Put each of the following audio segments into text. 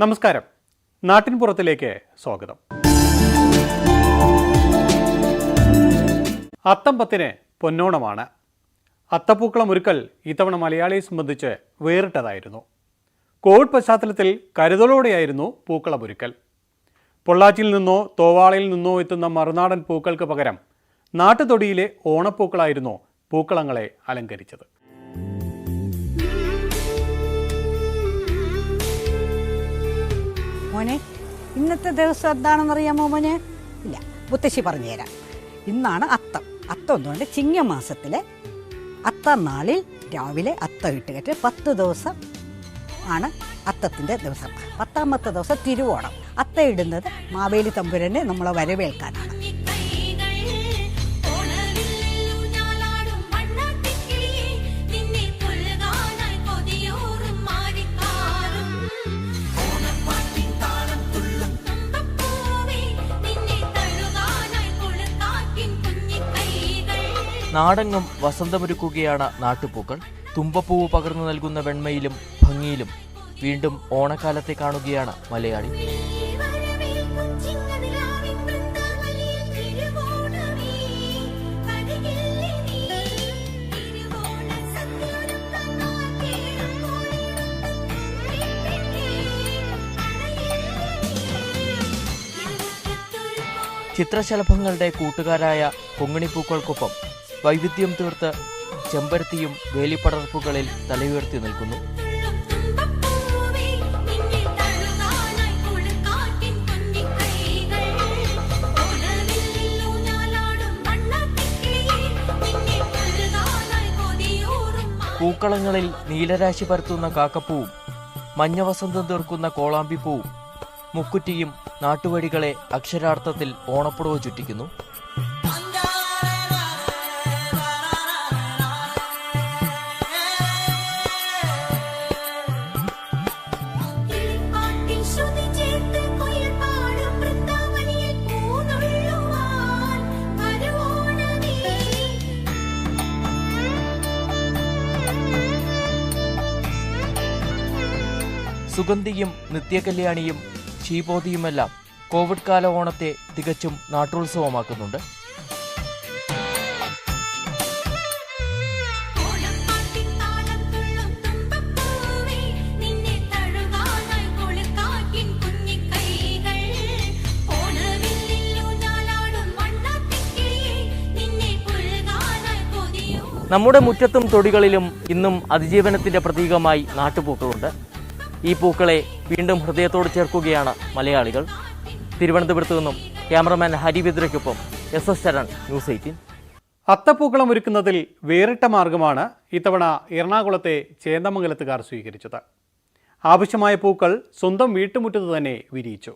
നമസ്കാരം. നാട്ടിൻപുറത്തിലേക്ക് സ്വാഗതം. അത്തം പൊന്നോണമാണ്. അത്തപ്പൂക്കളം ഒരുക്കൽ ഇത്തവണ മലയാളിയെ സംബന്ധിച്ച് വേറിട്ടതായിരുന്നു. കോവിഡ് പശ്ചാത്തലത്തിൽ കരുതലോടെയായിരുന്നു പൂക്കളം ഒരുക്കൽ. പൊള്ളാച്ചിയിൽ നിന്നോ തോവാളയിൽ നിന്നോ എത്തുന്ന മറുനാടൻ പൂക്കൾക്ക് പകരം നാട്ടുതൊടിയിലെ ഓണപ്പൂക്കളായിരുന്നു പൂക്കളങ്ങളെ അലങ്കരിച്ചത്. മോനെ ഇന്നത്തെ ദിവസം എന്താണെന്നറിയാമോ മോനെ? ഇല്ല മുത്തശ്ശി പറഞ്ഞുതരാം ഇന്നാണ് അത്തം. അത്തം എന്ന് പറഞ്ഞാൽ ചിങ്ങമാസത്തിലെ അത്തം നാളിൽ രാവിലെ അത്തം ഇട്ട് കയറ്റി പത്ത് ദിവസം ആണ് അത്തത്തിന്റെ ദിവസം. പത്താമത്തെ ദിവസം തിരുവോണം. അത്ത ഇടുന്നത് മാവേലി തമ്പുരനെ നമ്മളെ വരവേൽക്കാനാണ്. നാടെങ്ങും വസന്തമൊരുക്കുകയാണ് നാട്ടുപൂക്കൾ. തുമ്പപ്പൂവ് പകർന്നു നൽകുന്ന വെണ്മയിലും ഭംഗിയിലും വീണ്ടും ഓണക്കാലത്തെ കാണുകയാണ് മലയാളി. ചിത്രശലഭങ്ങളുടെ കൂട്ടുകാരായ കൊങ്ങിണിപ്പൂക്കൾക്കൊപ്പം വൈവിധ്യം തീർത്ത് ചെമ്പരത്തിയും വേലിപ്പടർപ്പുകളിൽ തലയുയർത്തി നിൽക്കുന്നു. പൂക്കളങ്ങളിൽ നീലരാശി പരത്തുന്ന കാക്കപ്പൂവും മഞ്ഞവസന്തം തീർക്കുന്ന കോളാമ്പിപ്പൂവും മുക്കുറ്റിയും നാട്ടുവഴികളെ അക്ഷരാർത്ഥത്തിൽ ഓണപ്പുടവ് ചുറ്റിക്കുന്നു. സുഗന്ധിയും നിത്യകല്യാണിയും ശീപോതിയുമെല്ലാം കോവിഡ് കാല ഓണത്തെ തികച്ചും നാട്ടോത്സവമാക്കുന്നുണ്ട്. നമ്മുടെ മുറ്റത്തും തൊടികളിലും ഇന്നും അതിജീവനത്തിന്റെ പ്രതീകമായി നാട്ടുപൂക്കളുണ്ട്. ഈ പൂക്കളെ വീണ്ടും ഹൃദയത്തോട് ചേർക്കുകയാണ് മലയാളികൾ. തിരുവനന്തപുരത്തു നിന്നും cameraman ഹരിവിദ്രയ്ക്കൊപ്പം S S Sharan news eighteen. അത്തപ്പൂക്കളം ഒരുക്കുന്നതിൽ വേറിട്ട മാർഗമാണ് ഇത്തവണ എറണാകുളത്തെ ചേന്ദമംഗലത്തുകാർ സ്വീകരിച്ചത്. ആവശ്യമായ പൂക്കൾ സ്വന്തം വീട്ടുമുറ്റത്ത് തന്നെ വിരിയിച്ചു.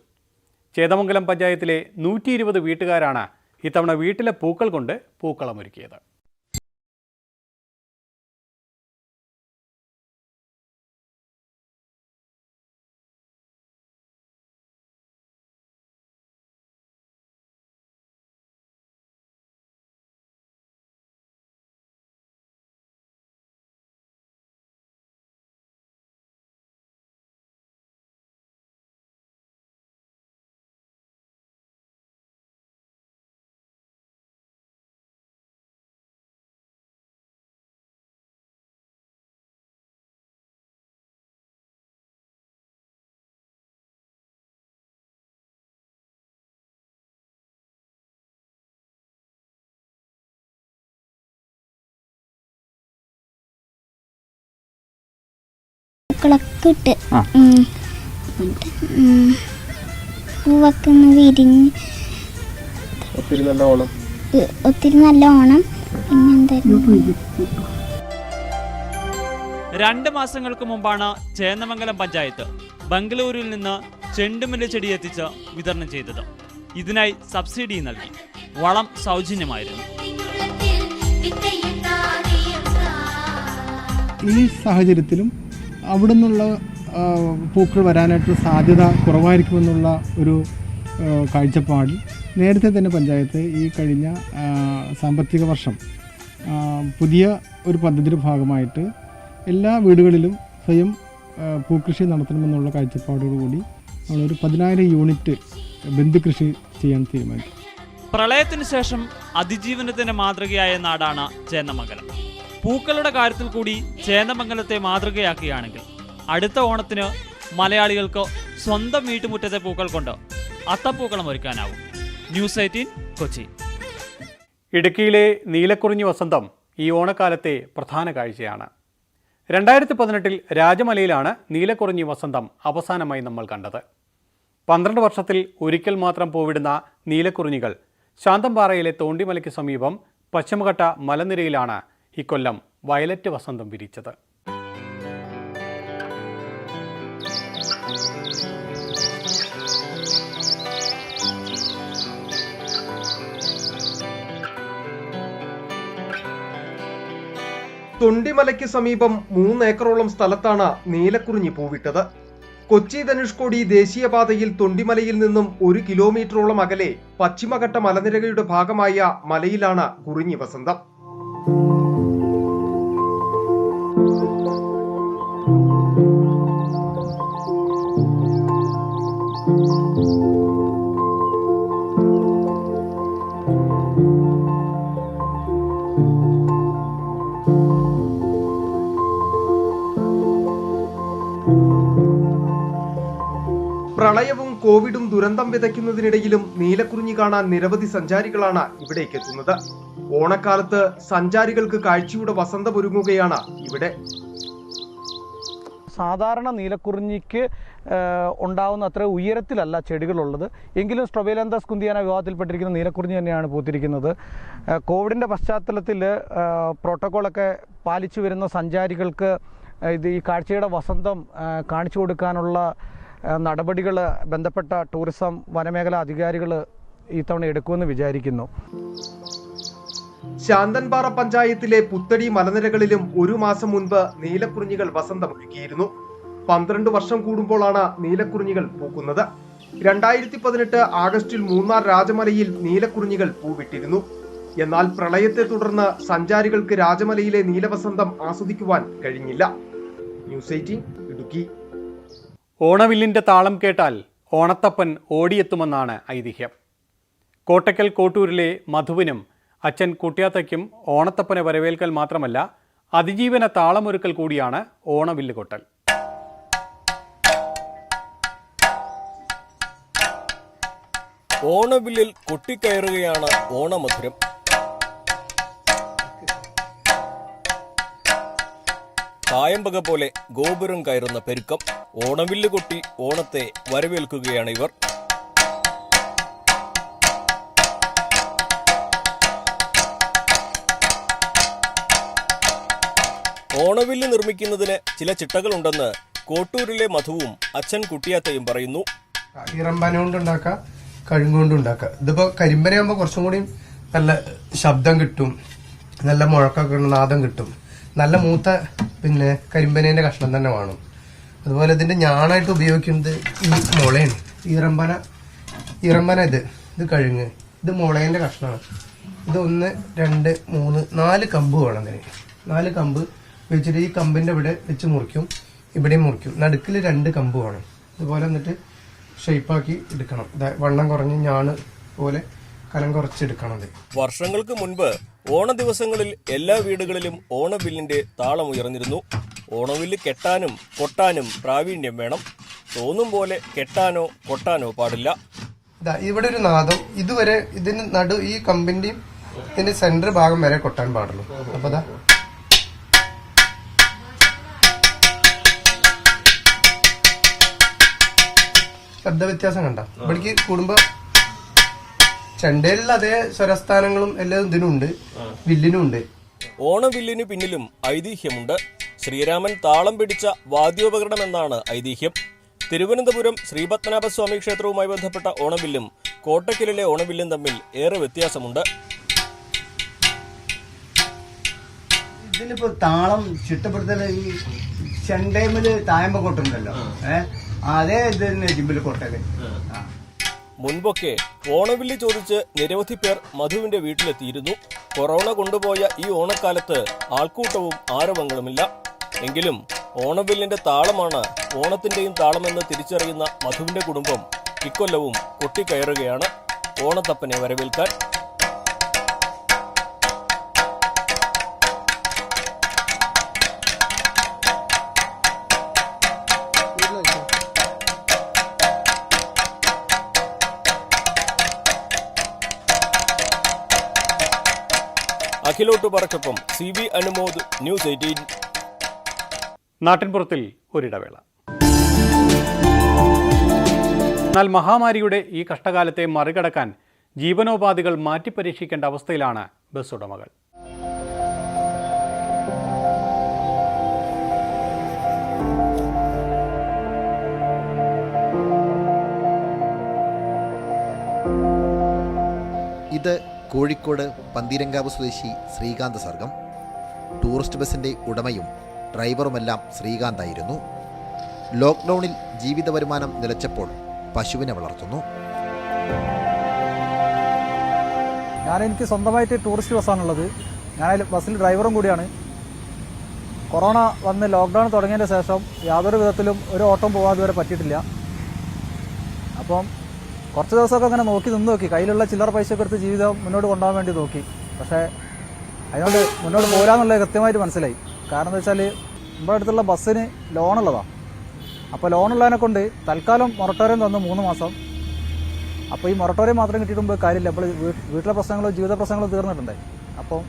ചേന്ദമംഗലം പഞ്ചായത്തിലെ നൂറ്റി വീട്ടുകാരാണ് ഇത്തവണ വീട്ടിലെ പൂക്കൾ കൊണ്ട് പൂക്കളം പൂക്കളൊക്കെ ഇട്ട്. ഉം. പൂവൊക്കെ ഒന്ന് വിരിഞ്ഞ്. ഒത്തിരി നല്ല ഓണം. ഒത്തിരി നല്ല ഓണം. പിന്നെന്തായിരുന്നു? രണ്ട് മാസങ്ങൾക്ക് മുമ്പാണ് ചേന്നമംഗലം പഞ്ചായത്ത് ബംഗളൂരുവിൽ നിന്ന് ചെണ്ടുമല്ലി ചെടി എത്തിച്ച് വിതരണം ചെയ്തത്. ഇതിനായി സബ്സിഡി നൽകി. വളം സൗജന്യമായിരുന്നു. ഈ സാഹചര്യത്തിലും അവിടെ നിന്നുള്ള പൂക്കൾ വരാനായിട്ട് സാധ്യത കുറവായിരിക്കുമെന്നുള്ള ഒരു കാഴ്ചപ്പാടിൽ നേരത്തെ തന്നെ പഞ്ചായത്ത് ഈ കഴിഞ്ഞ സാമ്പത്തിക വർഷം പുതിയ ഒരു പദ്ധതിയുടെ ഭാഗമായിട്ട് എല്ലാ വീടുകളിലും സ്വയം പൂക്കൃഷി നടത്തണമെന്നുള്ള കാഴ്ചപ്പാടോടുകൂടി നമ്മളൊരു പതിനായിരം യൂണിറ്റ് ബന്ധുകൃഷി ചെയ്യാൻ തീരുമാനിച്ചു. പ്രളയത്തിന് ശേഷം അതിജീവനത്തിന്റെ മാതൃകയായ നാടാണ് ചേന്നമംഗലം. പൂക്കളുടെ കാര്യത്തിൽ കൂടി ചേന്നമംഗലത്തെ മാതൃകയാക്കുകയാണെങ്കിൽ അടുത്ത ഓണത്തിന് മലയാളികൾക്ക് സ്വന്തം വീട്ടുമുറ്റത്തെ പൂക്കൾ കൊണ്ട് അത്തപ്പൂക്കളം ഒരുക്കാനാവും. News eighteen Kochi. ഇടുക്കിയിലെ നീലക്കുറിഞ്ഞി വസന്തം ഈ ഓണക്കാലത്തെ പ്രധാന കാഴ്ചയാണ്. രണ്ടായിരത്തി പതിനെട്ടിൽ രാജമലയിലാണ് നീലക്കുറിഞ്ഞി വസന്തം അവസാനമായി നമ്മൾ കണ്ടത്. പന്ത്രണ്ട് വർഷത്തിൽ ഒരിക്കൽ മാത്രം പൂവിടുന്ന നീലക്കുറിഞ്ഞികൾ ശാന്തംപാറയിലെ തോണ്ടിമലയ്ക്ക് സമീപം പശ്ചിമഘട്ട മലനിരയിലാണ് ഇക്കൊല്ലം വയലറ്റ് വസന്തം വിരിച്ചത്. തൊണ്ടിമലയ്ക്ക് സമീപം മൂന്നേക്കറോളം സ്ഥലത്താണ് നീലക്കുറിഞ്ഞി പൂവിട്ടത്. കൊച്ചി ധനുഷ്കോടി ദേശീയപാതയിൽ തൊണ്ടിമലയിൽ നിന്നും ഒരു കിലോമീറ്ററോളം അകലെ പശ്ചിമഘട്ട മലനിരകളുടെ ഭാഗമായ മലയിലാണ് കുറിഞ്ഞി വസന്തം. പ്രളയവും കോവിഡും ദുരന്തം വിതയ്ക്കുന്നതിനിടയിലും നീലക്കുറിഞ്ഞി കാണാൻ നിരവധി സഞ്ചാരികളാണ് ഇവിടേക്ക് എത്തുന്നത്. ഓണക്കാലത്ത് സഞ്ചാരികൾക്ക് കാഴ്ചയുടെ വസന്തം ഒരുങ്ങുകയാണ് ഇവിടെ. സാധാരണ നീലക്കുറിഞ്ഞിക്ക് ഉണ്ടാവുന്ന അത്ര ഉയരത്തിലല്ല ചെടികളുള്ളത്. എങ്കിലും സ്ട്രൊബേലന്തസ് കുന്തിയാന വിവാഹത്തിൽപ്പെട്ടിരിക്കുന്ന നീലക്കുറിഞ്ഞി തന്നെയാണ് പൂത്തിരിക്കുന്നത്. കോവിഡിന്റെ പശ്ചാത്തലത്തിൽ പ്രോട്ടോക്കോളൊക്കെ പാലിച്ചു വരുന്ന സഞ്ചാരികൾക്ക് ഇത് ഈ കാഴ്ചയുടെ വസന്തം കാണിച്ചു കൊടുക്കാനുള്ള നടപടികൾ ബന്ധപ്പെട്ട ടൂറിസം വനമേഖല അധികാരികൾ ഇത്തവണ എടുക്കുമെന്ന് വിചാരിക്കുന്നു. ശാന്തൻപാറ പഞ്ചായത്തിലെ പുത്തടി മലനിരകളിലും ഒരു മാസം മുൻപ് നീലക്കുറിഞ്ഞികൾ വസന്തമൊരുക്കിയിരുന്നു. പന്ത്രണ്ട് വർഷം കൂടുമ്പോഴാണ് നീലക്കുറിഞ്ഞികൾ പൂക്കുന്നത്. രണ്ടായിരത്തി പതിനെട്ട് ആഗസ്റ്റിൽ മൂന്നാർ രാജമലയിൽ നീലക്കുറിഞ്ഞികൾ പൂവിട്ടിരുന്നു. എന്നാൽ പ്രളയത്തെ തുടർന്ന് സഞ്ചാരികൾക്ക് രാജമലയിലെ നീലവസന്തം ആസ്വദിക്കുവാൻ കഴിഞ്ഞില്ല. News eighteen Idukki. ഓണവില്ലിന്റെ താളം കേട്ടാൽ ഓണത്തപ്പൻ ഓടിയെത്തുമെന്നാണ് ഐതിഹ്യം. കോട്ടക്കൽ കോട്ടൂരിലെ മധുവിനും അച്ഛൻ കുട്ടിയാത്തയ്ക്കും ഓണത്തപ്പനെ വരവേൽക്കൽ മാത്രമല്ല അതിജീവന താളമൊരുക്കൽ കൂടിയാണ് ഓണവില്ല് കൊട്ടൽ ഓണവില്ലിൽ കൊട്ടിക്കയറുകയാണ് ഓണമധുരം. കായമ്പക പോലെ ഗോപുരം കയറുന്ന പെരുക്കം ഓണവില്ല് കൊട്ടി ഓണത്തെ വരവേൽക്കുകയാണ് ഇവർ. ഓണവില്ല് നിർമ്മിക്കുന്നതിന് ചില ചിട്ടകളുണ്ടെന്ന് കോട്ടൂരിലെ മധുവും അച്ഛൻ കുട്ടിയാത്തയും പറയുന്നു. ഇറമ്പന കൊണ്ട് ഉണ്ടാക്കാം ഇതിപ്പോ കരിമ്പനയാകുമ്പോ കുറച്ചും കൂടി നല്ല ശബ്ദം കിട്ടും നല്ല മുഴക്കൊക്കെ നാദം കിട്ടും. നല്ല മൂത്ത പിന്നെ കരിമ്പനേന്റെ കഷ്ണം തന്നെ വേണം. അതുപോലെ ഇതിന്റെ ഞാണായിട്ട് ഉപയോഗിക്കുന്നത് ഈ മുളയാണ്. ഈറമ്പന ഈറമ്പന ഇത്. ഇത് കഴുങ്ങ്. ഇത് മുളേന്റെ കഷ്ണമാണ് ഇത് ഒന്ന് രണ്ട് മൂന്ന് നാല് കമ്പ് വേണം അതിന് നാല് കമ്പ് വെച്ചിട്ട് ഈ കമ്പിന്റെ ഇവിടെ വെച്ച് മുറിക്കും. ഇവിടെയും മുറിക്കും. നടുക്കിൽ രണ്ട് കമ്പ് വേണം. ഇതുപോലെ എന്നിട്ട് ഷേപ്പാക്കി എടുക്കണം. വണ്ണം കുറഞ്ഞ് ഞാണ് പോലെ കനം കുറച്ചെടുക്കണം വർഷങ്ങൾക്ക് മുൻപ് ഓണ ദിവസങ്ങളിൽ എല്ലാ വീടുകളിലും ഓണവില്ലിന്റെ താളം ഉയർന്നിരുന്നു ഓണവില്ല് കെട്ടാനും കൊട്ടാനും പ്രാവീണ്യം വേണം. തോന്നും പോലെ കെട്ടാനോ കൊട്ടാനോ പാടില്ല. ഇവിടെ ഒരു നാദം. ഇതുവരെ ഇതിന് നടു ഈ കമ്പിന്റെയും ഇതിന്റെ സെന്റർ ഭാഗം വരെ കൊട്ടാൻ പാടുള്ളൂ. അപ്പൊ ശബ്ദ വ്യത്യാസം കണ്ട. ഇവിടേക്ക് കൂടുമ്പോ ചെണ്ടയിലുള്ള അതേ സ്വരസ്ഥാനങ്ങളും എല്ലാം ഇതിനുണ്ട് വില്ലിനും ഉണ്ട് ഓണവില്ലിനു പിന്നിലും ഐതിഹ്യമുണ്ട്. ശ്രീരാമൻ താളം പിടിച്ച വാദ്യോപകരണം എന്നാണ് ഐതിഹ്യം. തിരുവനന്തപുരം ശ്രീപത്മനാഭസ്വാമി ക്ഷേത്രവുമായി ബന്ധപ്പെട്ട ഓണവില്ലും കോട്ടക്കലിലെ ഓണവില്ലും തമ്മിൽ ഏറെ വ്യത്യാസമുണ്ട്. ഇതിലിപ്പോ താളം ചിട്ടപ്പെടുത്തൽ ഈ ചെണ്ടേമിൽ തായമ്പ കൊട്ടുണ്ടല്ലോ. ഏഹ് അതേ ഇത് തന്നെ ജിമ്മിൽ കൊട്ടൽ. ആ. മുൻപൊക്കെ ഓണവില്ലി ചോദിച്ച് നിരവധി പേർ മധുവിന്റെ വീട്ടിലെത്തിയിരുന്നു. കൊറോണ കൊണ്ടുപോയ ഈ ഓണക്കാലത്ത് ആൾക്കൂട്ടവും ആരവങ്ങളുമില്ല. എങ്കിലും ഓണവില്ലിന്റെ താളമാണ് ഓണത്തിന്റെയും താളമെന്ന് തിരിച്ചറിയുന്ന മധുവിന്റെ കുടുംബം ഇക്കൊല്ലവും കൊട്ടിക്കയറുകയാണ്. ഓണത്തപ്പനെ വരവേൽക്കാൻ അഖിലോട്ട് പറക്കൊപ്പം C V Anumod news eighteen. നാട്ടിൻപുറത്തിൽ ഒരിടവേള. എന്നാൽ മഹാമാരിയുടെ ഈ കഷ്ടകാലത്തെ മറികടക്കാൻ ജീവനോപാധികൾ മാറ്റിപ്പരീക്ഷിക്കേണ്ട അവസ്ഥയിലാണ് ബസ് ഉടമകൾ. ഇത് കോഴിക്കോട് പന്തീരങ്കാവ് സ്വദേശി ശ്രീകാന്ത് സർഗം. ടൂറിസ്റ്റ് ബസിന്റെ ഉടമയും ഡ്രൈവറുമെല്ലാം ശ്രീകാന്തായിരുന്നു. ലോക്ക്ഡൗണിൽ ജീവിത വരുമാനം നിലച്ചപ്പോൾ പശുവിനെ വളർത്തുന്നു. ഞാൻ എനിക്ക് സ്വന്തമായിട്ട് ടൂറിസ്റ്റ് ബസ്സാണുള്ളത്. ഞാൻ ബസ്സിൽ ഡ്രൈവറും കൂടിയാണ്. കൊറോണ വന്ന് ലോക്ക്ഡൗൺ തുടങ്ങിയതിന് ശേഷം യാതൊരു വിധത്തിലും ഒരു ഓട്ടം പോകാതെ വരെ പറ്റിയിട്ടില്ല. അപ്പം കുറച്ച് ദിവസമൊക്കെ അങ്ങനെ നോക്കി നിന്ന് നോക്കി. കയ്യിലുള്ള ചില്ലറ പൈസയൊക്കെ എടുത്ത് ജീവിതം മുന്നോട്ട് കൊണ്ടുപോകാൻ വേണ്ടി നോക്കി. പക്ഷേ അതിനോട് മുന്നോട്ട് പോരാന്നുള്ളത് കൃത്യമായിട്ട് മനസ്സിലായി. കാരണം എന്താ വെച്ചാൽ നമ്മുടെ അടുത്തുള്ള ബസ്സിന് ലോണുള്ളതാണ് അപ്പോൾ ലോണുള്ളതിനെ കൊണ്ട് തൽക്കാലം മൊറട്ടോറിയം തന്നു മൂന്ന് മാസം. അപ്പോൾ ഈ മൊറട്ടോറിയം മാത്രം കിട്ടിയിട്ടുമ്പോൾ കാര്യമില്ല. അപ്പോൾ വീട്ടിലെ പ്രശ്നങ്ങളോ ജീവിത പ്രശ്നങ്ങളോ തീർന്നിട്ടുണ്ട് അപ്പം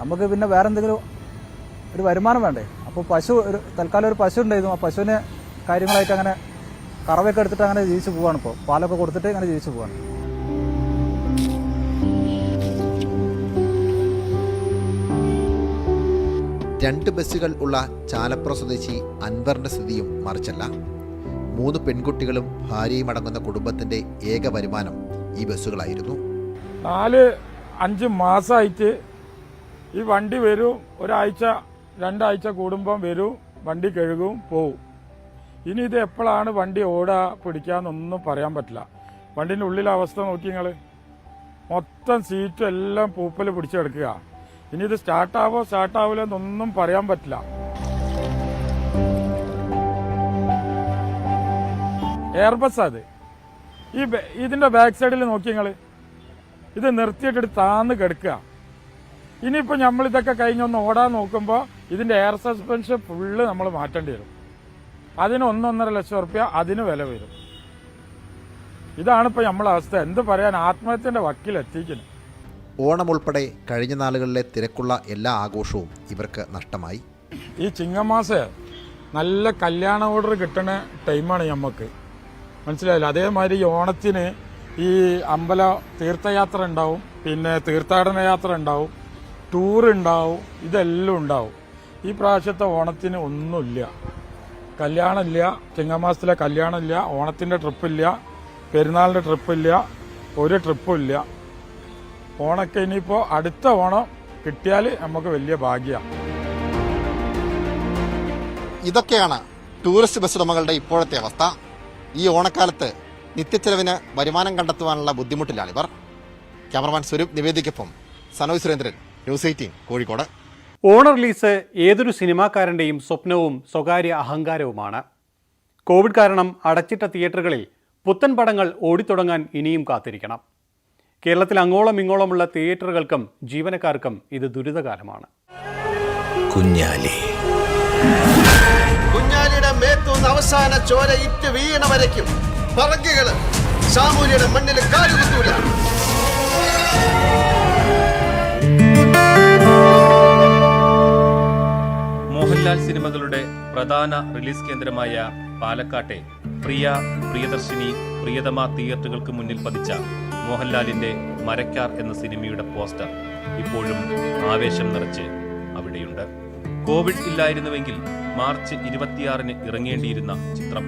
നമുക്ക് പിന്നെ വേറെ എന്തെങ്കിലും ഒരു വരുമാനം വേണ്ടേ? അപ്പോൾ പശു ഒരു തൽക്കാലം ഒരു പശു ഉണ്ടായിരുന്നു. ആ പശുവിനെ കാര്യങ്ങളായിട്ട് അങ്ങനെ കറവയൊക്കെ എടുത്തിട്ട് അങ്ങനെ ജീവിച്ച് പോവാണ് ഇപ്പോൾ പാലൊക്കെ കൊടുത്തിട്ട് അങ്ങനെ ജീവിച്ച് പോവാണ്. രണ്ട് ബസ്സുകൾ ഉള്ള ചാലപ്പുറ സ്വദേശി അൻവറിന്റെ സ്ഥിതിയും മറിച്ചല്ല. മൂന്ന് പെൺകുട്ടികളും ഭാര്യയും അടങ്ങുന്ന കുടുംബത്തിന്റെ ഏക വരുമാനം ഈ ബസ്സുകളായിരുന്നു. നാല് അഞ്ച് മാസമായിട്ട് ഈ വണ്ടി വരും. ഒരാഴ്ച രണ്ടാഴ്ച കൂടുമ്പം വരും. വണ്ടി കഴുകും പോവും. ഇനി ഇത് എപ്പോഴാണ് വണ്ടി ഓടാ പിടിക്കാന്നൊന്നും പറയാൻ പറ്റില്ല. വണ്ടിന്റെ ഉള്ളിലെ അവസ്ഥ നോക്കി നിങ്ങൾ മൊത്തം സീറ്റും എല്ലാം പൂപ്പൽ പിടിച്ചെടുക്കുക ഇനി ഇത് സ്റ്റാർട്ടാവോ സ്റ്റാർട്ടാവില്ല എന്നൊന്നും പറയാൻ പറ്റില്ല. എയർബസ് അത് ഈ ഇതിന്റെ ബാക്ക് സൈഡിൽ നോക്കി നിങ്ങൾ ഇത് നിർത്തിയിട്ട് താന്ന് കിടക്കുക. ഇനിയിപ്പോൾ നമ്മൾ ഇതൊക്കെ കഴിഞ്ഞൊന്ന് ഓടാൻ നോക്കുമ്പോൾ ഇതിന്റെ എയർ സസ്പെൻഷൻ ഫുള്ള് നമ്മൾ മാറ്റേണ്ടി വരും. അതിന് ഒന്നൊന്നര ലക്ഷം റുപ്യ അതിന് വില വരും. ഇതാണ് ഇപ്പോൾ നമ്മളെ അവസ്ഥ. എന്ത് പറയാൻ ആത്മഹത്യന്റെ വക്കിൽ എത്തിക്കുന്നു. ഓണം ഉൾപ്പെടെ കഴിഞ്ഞ നാളുകളിലെ തിരക്കുള്ള എല്ലാ ആഘോഷവും ഇവർക്ക് നഷ്ടമായി. ഈ ചിങ്ങമാസ നല്ല കല്യാണ ഓർഡർ കിട്ടണ ടൈമാണ് നമുക്ക് മനസ്സിലായില്ല? അതേമാതിരി ഓണത്തിന് ഈ അമ്പല തീർത്ഥയാത്ര ഉണ്ടാവും. പിന്നെ തീർത്ഥാടന യാത്ര ഉണ്ടാവും. ടൂർ ഉണ്ടാവും. ഇതെല്ലാം ഉണ്ടാവും. ഈ പ്രാവശ്യത്തെ ഓണത്തിന് ഒന്നുമില്ല. കല്യാണമില്ല ചിങ്ങമാസത്തിലെ കല്യാണമില്ല ഓണത്തിന്റെ ട്രിപ്പില്ല പെരുന്നാളിന്റെ ട്രിപ്പില്ല ഒരു ട്രിപ്പും ഇല്ല ഓണൊക്കെ ഇനിയിപ്പോൾ അടുത്ത ഓണം കിട്ടിയാൽ നമുക്ക് വലിയ ഭാഗ്യമാണ് ഇതൊക്കെയാണ് ടൂറിസ്റ്റ് ബസ് ഉടമകളുടെ ഇപ്പോഴത്തെ അവസ്ഥ. ഈ ഓണക്കാലത്ത് നിത്യച്ചെലവിന് വരുമാനം കണ്ടെത്തുവാനുള്ള ബുദ്ധിമുട്ടിലാണിവർ. ക്യാമറമാൻ സ്വരൂപ് നിവേദിക്കൊപ്പം സനോജ് സുരേന്ദ്രൻ ന്യൂസ് എയ്റ്റീൻ കോഴിക്കോട്. ഓണ റിലീസ് ഏതൊരു സിനിമാക്കാരന്റെയും സ്വപ്നവും സ്വകാര്യ അഹങ്കാരവുമാണ്. കോവിഡ് കാരണം അടച്ചിട്ട തിയേറ്ററുകളിൽ പുത്തൻ പടങ്ങൾ ഓടിത്തുടങ്ങാൻ ഇനിയും കാത്തിരിക്കണം. കേരളത്തിൽ അങ്ങോളം ഇങ്ങോളമുള്ള തിയേറ്ററുകൾക്കും ജീവനക്കാർക്കും ഇത് ദുരിതകാലമാണ്. കുഞ്ഞാലി. കുഞ്ഞാലിയുടെ അവസാന ചോര ഇറ്റ് വീണ വരയ്ക്കും. സാമൂലിയുടെ മണ്ണിൽ കാലുകുത്തൂല. സിനിമകളുടെ പ്രധാന റിലീസ് കേന്ദ്രമായ പാലക്കാട്ടെ പ്രിയ പ്രിയദർശിനി പ്രിയതമ തിയേറ്ററുകൾക്ക് മുന്നിൽ പതിച്ച മോഹൻലാലിന്റെ മരക്കാർ എന്ന സിനിമയുടെ പോസ്റ്റർ ഇപ്പോഴും ആവേശം നിറച്ച് അവിടെയുണ്ട്. കോവിഡ് ഇല്ലായിരുന്നുവെങ്കിൽ മാർച്ച് ഇരുപത്തിയാറിന് ഇറങ്ങേണ്ടിയിരുന്ന ചിത്രം.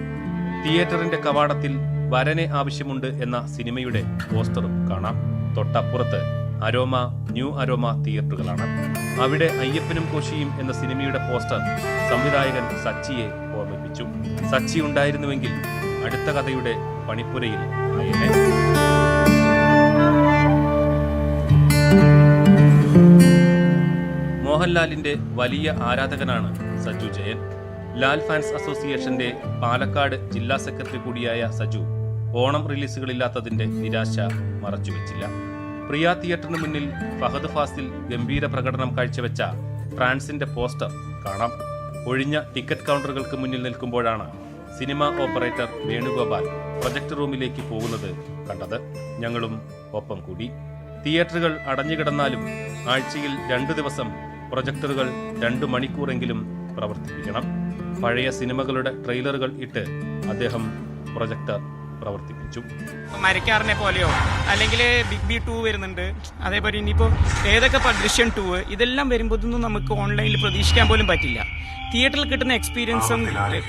തിയേറ്ററിന്റെ കവാടത്തിൽ വരനെ ആവശ്യമുണ്ട് എന്ന സിനിമയുടെ പോസ്റ്ററും കാണാം. തൊട്ടപ്പുറത്ത് അരോമ ന്യൂ അരോമ തിയേറ്ററുകളാണ്. അവിടെ അയ്യപ്പനും കോശിയും എന്ന സിനിമയുടെ പോസ്റ്റർ സംവിധായകൻ സച്ചിയെ ഓർമ്മിപ്പിച്ചു. സച്ചി ഉണ്ടായിരുന്നുവെങ്കിൽ അടുത്ത കഥയുടെ പണിപ്പുരയിൽ മോഹൻലാലിന്റെ വലിയ ആരാധകനാണ് സജു ജയൻ. ലാൽ ഫാൻസ് അസോസിയേഷന്റെ പാലക്കാട് ജില്ലാ സെക്രട്ടറി കൂടിയായ സജു ഓണം റിലീസുകളില്ലാത്തതിന്റെ നിരാശ മറച്ചുവെച്ചില്ല. പ്രിയ തിയേറ്ററിന് മുന്നിൽ ഫഹദ് ഫാസിൽ ഗംഭീര പ്രകടനം കാഴ്ചവെച്ച ഫ്രാൻസിന്റെ പോസ്റ്റർ കാണാം. ഒഴിഞ്ഞ ടിക്കറ്റ് കൗണ്ടറുകൾക്ക് മുന്നിൽ നിൽക്കുമ്പോഴാണ് സിനിമ ഓപ്പറേറ്റർ വേണുഗോപാൽ പ്രൊജക്ട് റൂമിലേക്ക് പോകുന്നത് കണ്ടത്. ഞങ്ങളും ഒപ്പം കൂടി. തിയേറ്ററുകൾ അടഞ്ഞുകിടന്നാലും ആഴ്ചയിൽ രണ്ടു ദിവസം പ്രൊജക്ടറുകൾ രണ്ടു മണിക്കൂറെങ്കിലും പ്രവർത്തിപ്പിക്കണം. പഴയ സിനിമകളുടെ ട്രെയിലറുകൾ ഇട്ട് അദ്ദേഹം പ്രൊജക്ടർ പ്രവർത്തിപ്പിച്ചു. മരക്കാറിനെ പോലെയോ അല്ലെങ്കിൽ ബിഗ് ബി ടു വരുന്നുണ്ട്. അതേപോലെ ഇനിയിപ്പോൾ ഏതൊക്കെ പദൃശ്യൻ ദൃശ്യം ടു ഇതെല്ലാം വരുമ്പോഴൊന്നും നമുക്ക് ഓൺലൈനിൽ പ്രതീക്ഷിക്കാൻ പോലും പറ്റില്ല. തിയേറ്ററിൽ കിട്ടുന്ന എക്സ്പീരിയൻസും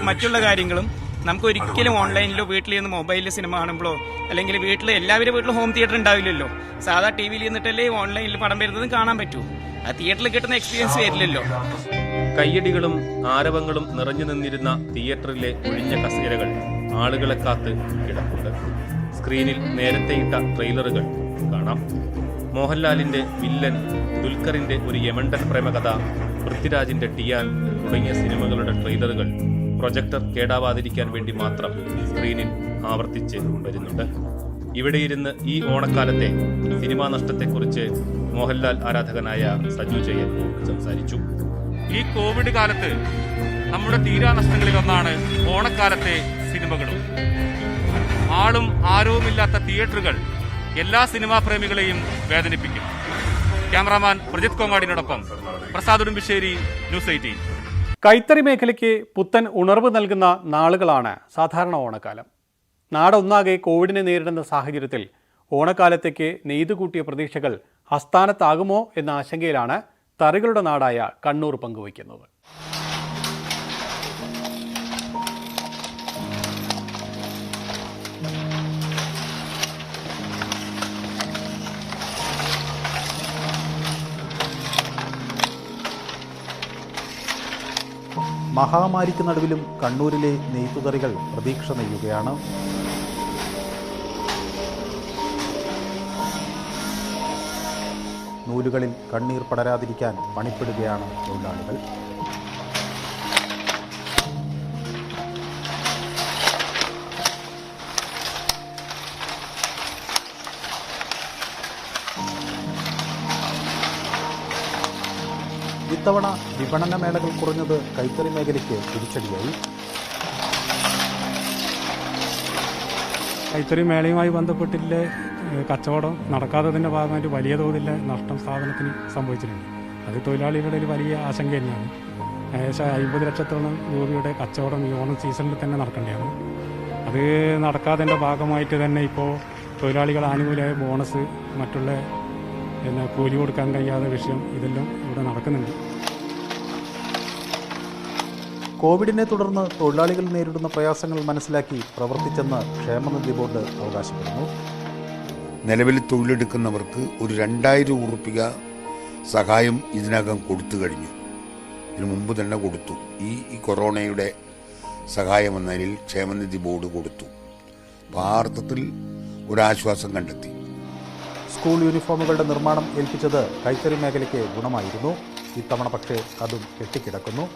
മറ്റുള്ള കാര്യങ്ങളും നമുക്ക് ഒരിക്കലും ഓൺലൈനിലോ വീട്ടിൽ നിന്ന് മൊബൈലിൽ സിനിമ കാണുമ്പോഴോ അല്ലെങ്കിൽ വീട്ടിൽ എല്ലാവരും വീട്ടിൽ ഹോം തിയേറ്റർ ഉണ്ടാവില്ലല്ലോ. സാധാ ടി വിയിൽ നിന്നിട്ടല്ലേ ഓൺലൈനിൽ പടം വരുന്നതും കാണാൻ പറ്റൂ. ആ തിയേറ്ററിൽ കിട്ടുന്ന എക്സ്പീരിയൻസ് വരില്ലല്ലോ. കയ്യടികളും ആരവങ്ങളും നിറഞ്ഞു നിന്നിരുന്ന തിയേറ്ററിലെ ഒഴിഞ്ഞ കസേരകൾ. ആളുകളെ കാത്ത് കിടപ്പുണ്ട്. സ്ക്രീനിൽ നേരത്തെ ഇട്ട ട്രെയിലറുകൾ കാണാം. മോഹൻലാലിന്റെ വില്ലൻ ദുൽഖറിന്റെ ഒരു യമണ്ടൻ പ്രേമകഥ പൃഥ്വിരാജിന്റെ ടിയാൻ തുടങ്ങിയ സിനിമകളുടെ ട്രെയിലറുകൾ പ്രൊജക്ടർ കേടാവാതിരിക്കാൻ വേണ്ടി മാത്രം സ്ക്രീനിൽ ആവർത്തിച്ച് വരുന്നുണ്ട്. ഇവിടെ ഇരുന്ന് ഈ ഓണക്കാലത്തെ സിനിമാ നഷ്ടത്തെക്കുറിച്ച് മോഹൻലാൽ ആരാധകനായ സജു ജയൻ സംസാരിച്ചു. ഈ കോവിഡ് കാലത്ത് നമ്മുടെ തീരാനഷ്ടങ്ങളിൽ ഒന്നാണ് ഓണക്കാലത്തെ സിനിമകളും. ആളും ആരവുമില്ലാത്ത തിയേറ്ററുകൾ എല്ലാ സിനിമാ പ്രേമികളെയും വേദനിപ്പിക്കും. ക്യാമറാമാൻ പ്രജിത് കോങ്ങാടിനോടൊപ്പം പ്രസാദ് ഉടുമ്പിശ്ശേരി ന്യൂസ് എയ്റ്റീൻ. കൈത്തറി മേഖലയ്ക്ക് പുത്തൻ ഉണർവ് നൽകുന്ന നാളുകളാണ് സാധാരണ ഓണക്കാലം. നാടൊന്നാകെ കോവിഡിനെ നേരിടുന്ന സാഹചര്യത്തിൽ ഓണക്കാലത്തേക്ക് നെയ്തു കൂട്ടിയ പ്രതീക്ഷകൾ അസ്ഥാനത്താകുമോ എന്ന ആശങ്കയിലാണ് തറികളുടെ നാടായ കണ്ണൂർ പങ്കുവയ്ക്കുന്നത്. മഹാമാരിക്ക് നടുവിലും കണ്ണൂരിലെ നെയ്ത്തുതറികൾ പ്രതീക്ഷ നെയ്യുകയാണ്. നൂലുകളിൽ കണ്ണീർ പടരാതിരിക്കാൻ പണിപ്പെടുകയാണ് തൊഴിലാളികൾ. ഇത്തവണ വിപണന മേളകൾ കുറഞ്ഞത് കൈത്തറി മേഖലയ്ക്ക് തിരിച്ചടിയായി. കൈത്തറി മേളയുമായി ബന്ധപ്പെട്ടില്ലേ കച്ചവടം നടക്കാത്തതിന്റെ ഭാഗമായിട്ട് വലിയ തോതിലെ നഷ്ടം സ്ഥാപനത്തിന് സംഭവിച്ചിട്ടുണ്ട്. അത് തൊഴിലാളികളുടെ ഒരു വലിയ ആശങ്ക തന്നെയാണ്. ഏകദേശം അമ്പത് ലക്ഷത്തോളം രൂപയുടെ കച്ചവടം ഈ ഓണം സീസണിൽ തന്നെ നടക്കേണ്ടതാണ് അത് നടക്കാത്തതിന്റെ ഭാഗമായിട്ട് തന്നെ ഇപ്പോൾ തൊഴിലാളികൾ ആനുകൂല്യമായ ബോണസ് മറ്റുള്ള പിന്നെ കൂലി കൊടുക്കാൻ കഴിയാത്ത വിഷയം ഇതെല്ലാം ഇവിടെ നടക്കുന്നുണ്ട്. കോവിഡിനെ തുടർന്ന് തൊഴിലാളികൾ നേരിടുന്ന പ്രയാസങ്ങൾ മനസ്സിലാക്കി പ്രവർത്തിച്ചെന്ന് ക്ഷേമനിധി ബോർഡ് അവകാശപ്പെടുന്നു. നിലവിൽ തൊഴിലെടുക്കുന്നവർക്ക് ഒരു രണ്ടായിരം ഉറുപ്പിക സഹായം ഇതിനകം കൊടുത്തു കഴിഞ്ഞു. ഇതിനു മുമ്പ് തന്നെ കൊടുത്തു. ഈ ഈ കൊറോണയുടെ സഹായം എന്നതിൽ ക്ഷേമനിധി ബോർഡ് കൊടുത്തു. അപ്പോൾ ആ അർത്ഥത്തിൽ ഒരാശ്വാസം കണ്ടെത്തി. സ്കൂൾ യൂണിഫോമുകളുടെ നിർമ്മാണം ഏൽപ്പിച്ചത് കൈത്തറി മേഖലയ്ക്ക് ഗുണമായിരുന്നു. ഇത്തവണ പക്ഷേ അതും കെട്ടിക്കിടക്കുന്നു.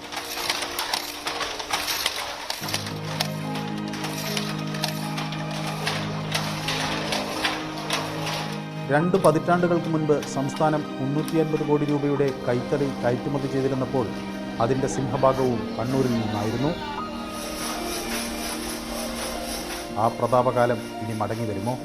രണ്ട് പതിറ്റാണ്ടുകൾക്ക് മുൻപ് സംസ്ഥാനം മുന്നൂറ്റി അൻപത് കോടി രൂപയുടെ കൈത്തറി കയറ്റുമതി ചെയ്തിരുന്നപ്പോൾ അതിന്റെ സിംഹഭാഗവും കണ്ണൂരിൽ നിന്നായിരുന്നു. ആ പ്രതാപകാലം ഇനി മടങ്ങി വരുമോ?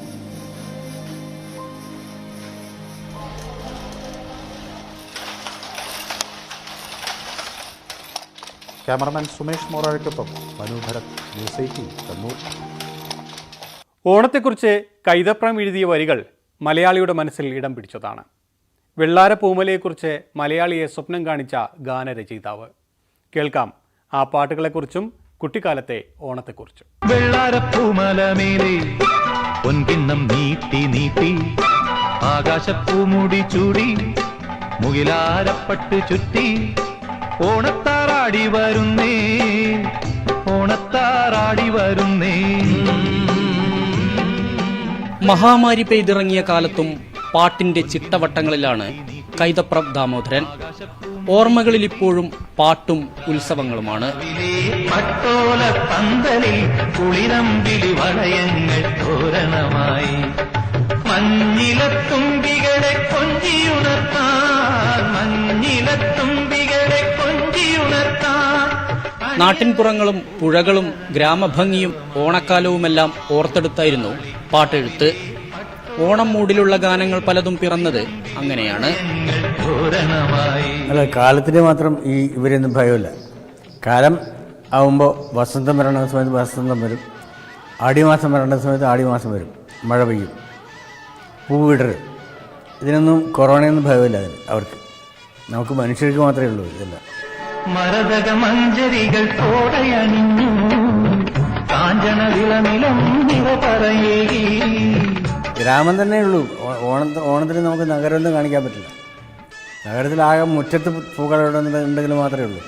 ക്യാമറമാൻ സുമേഷ് മോറാഴയ്ക്കൊപ്പം മനു ഭരത് ന്യൂസ് എയ്റ്റീൻ കണ്ണൂർ. ഓണത്തെക്കുറിച്ച് കൈതപ്രം എഴുതിയ വരികൾ മലയാളിയുടെ മനസ്സിൽ ഇടം പിടിച്ചതാണ്. വെള്ളാര പൂമലയെക്കുറിച്ച് മലയാളിയെ സ്വപ്നം കാണിച്ച ഗാനരചയിതാവ്. കേൾക്കാം ആ പാട്ടുകളെക്കുറിച്ചും കുട്ടിക്കാലത്തെ ഓണത്തെക്കുറിച്ചും. വെള്ളാരപ്പൂമലമേലെ പൊൻകിണ്ണം നീട്ടി നീട്ടി ആകാശപ്പൂമുടി ചൂടി മുകിലാരപ്പട്ട് ചുറ്റി ഓണത്താറാടി വരുന്നേ ഓണത്താറാടി വരുന്നേ. മഹാമാരി പെയ്തിറങ്ങിയ കാലത്തും പാട്ടിന്റെ ചിട്ടവട്ടങ്ങളിലാണ് കൈതപ്രഭ് ദാമോദരൻ. ഓർമ്മകളിൽ ഇപ്പോഴും പാട്ടും ഉത്സവങ്ങളുമാണ്. പട്ടോല നാട്ടിൻപുറങ്ങളും പുഴകളും ഗ്രാമഭംഗിയും ഓണക്കാലവുമെല്ലാം ഓർത്തെടുത്തായിരുന്നു പാട്ടെഴുത്ത്. ഓണം മൂടിലുള്ള ഗാനങ്ങൾ പലതും പിറന്നത് അങ്ങനെയാണ്. അല്ല കാലത്തിന് മാത്രം ഈ ഇവരൊന്നും ഭയമില്ല. കാലം ആവുമ്പോൾ വസന്തം വരണ സമയത്ത് വസന്തം വരും. ആടിമാസം വരേണ്ട സമയത്ത് ആടിമാസം വരും. മഴ പെയ്യും. പൂവിടർ ഇതിനൊന്നും കൊറോണയൊന്നും ഭയമില്ല അതിന് അവർക്ക്. നമുക്ക് മനുഷ്യർക്ക് മാത്രമേ ഉള്ളൂ ഇതെല്ലാം. മരതക മഞ്ചരികൾ തോടയണിഞ്ഞു കാഞ്ചന വിളനിലം നിറ പറയേകി. ഗ്രാമം തന്നെ ഉള്ളൂ ഓ- ഓണത്തിന് ഓണത്തിന് നമുക്ക് നഗരമൊന്നും കാണിക്കാൻ പറ്റില്ല. നഗരത്തിലാകെ മുറ്റത്ത് പൂക്കൾ ഉണ്ടെങ്കിൽ മാത്രമേ ഉള്ളൂ.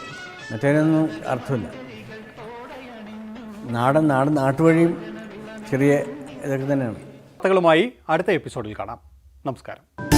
മറ്റേതിനൊന്നും അർത്ഥമില്ല. നാടൻ നാടൻ നാട്ടുവഴിയും ചെറിയ ഇതൊക്കെ തന്നെയാണ്. വാർത്തകളുമായി അടുത്ത എപ്പിസോഡിൽ കാണാം. നമസ്കാരം.